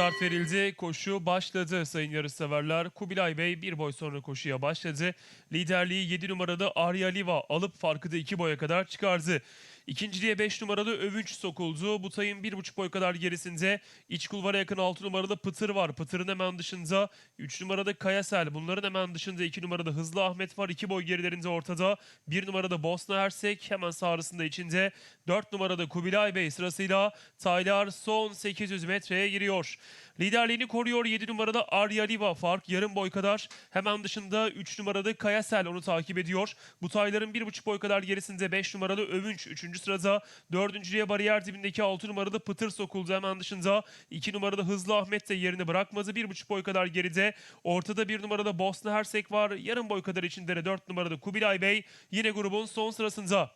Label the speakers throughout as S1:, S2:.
S1: Start verildi, koşu başladı sayın yarışseverler. Kubilay Bey bir boy sonra koşuya başladı. Liderliği 7 numaralı Arya Liva alıp farkı da 2 boya kadar çıkardı. İkinciliğe 5 numaralı Övünç sokuldu. Butay'ın 1,5 boy kadar gerisinde iç kulvara yakın 6 numaralı Pıtır var. Pıtır'ın hemen dışında 3 numarada Kayasel. Bunların hemen dışında 2 numarada Hızlı Ahmet var. 2 boy gerilerinde ortada. 1 numarada Bosna Hersek hemen sağrısında içinde. 4 numarada Kubilay Bey sırasıyla Taylar son 800 metreye giriyor. Liderliğini koruyor 7 numarada Arya Liva fark yarım boy kadar. Hemen dışında 3 numarada Kayasel onu takip ediyor. Bu tayların 1,5 boy kadar gerisinde 5 numaralı Övünç 3. sırada. 4. bariyer dibindeki 6 numarada Pıtır sokuldu hemen dışında. 2 numarada Hızlı Ahmet de yerini bırakmadı. 1,5 boy kadar geride. Ortada 1 numarada Bosna Hersek var. Yarım boy kadar içinde de 4 numarada Kubilay Bey yine grubun son sırasında.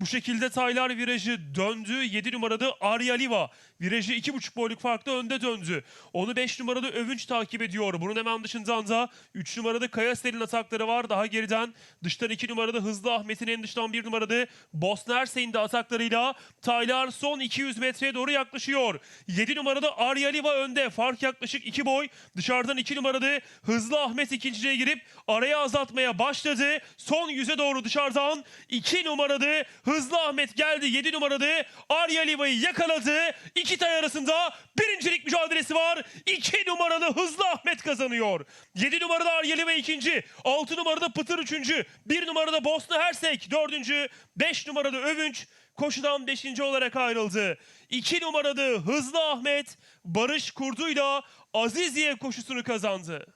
S1: Bu şekilde Taylar virajı döndü. 7 numarada Arya Liva virajı 2,5 boyluk farkla önde döndü. Onu 5 numarada Övünç takip ediyor. Bunun hemen dışından da 3 numarada Kayasel'in atakları var. Daha geriden dıştan 2 numarada Hızlı Ahmet'in en dıştan 1 numarada Bosna Hersey'in de ataklarıyla Taylar son 200 metreye doğru yaklaşıyor. 7 numarada Arya Liva önde. Fark yaklaşık 2 boy. Dışarıdan 2 numarada Hızlı Ahmet ikinciliğe girip araya azaltmaya başladı. Son yüze doğru dışarıdan 2 numarada Hızlı Ahmet geldi. 7 numarada Arya Liva'yı yakaladı. İki tay arasında birincilik mücadelesi var. 2 numaralı Hızlı Ahmet kazanıyor. 7 numarada Arya Liva ikinci. 6 numarada Pıtır üçüncü. 1 numarada Bosna Hersek dördüncü. 5 numarada Övünç koşudan 5. olarak ayrıldı. 2 numarada Hızlı Ahmet Barış Kurdu'yla Aziziye koşusunu kazandı.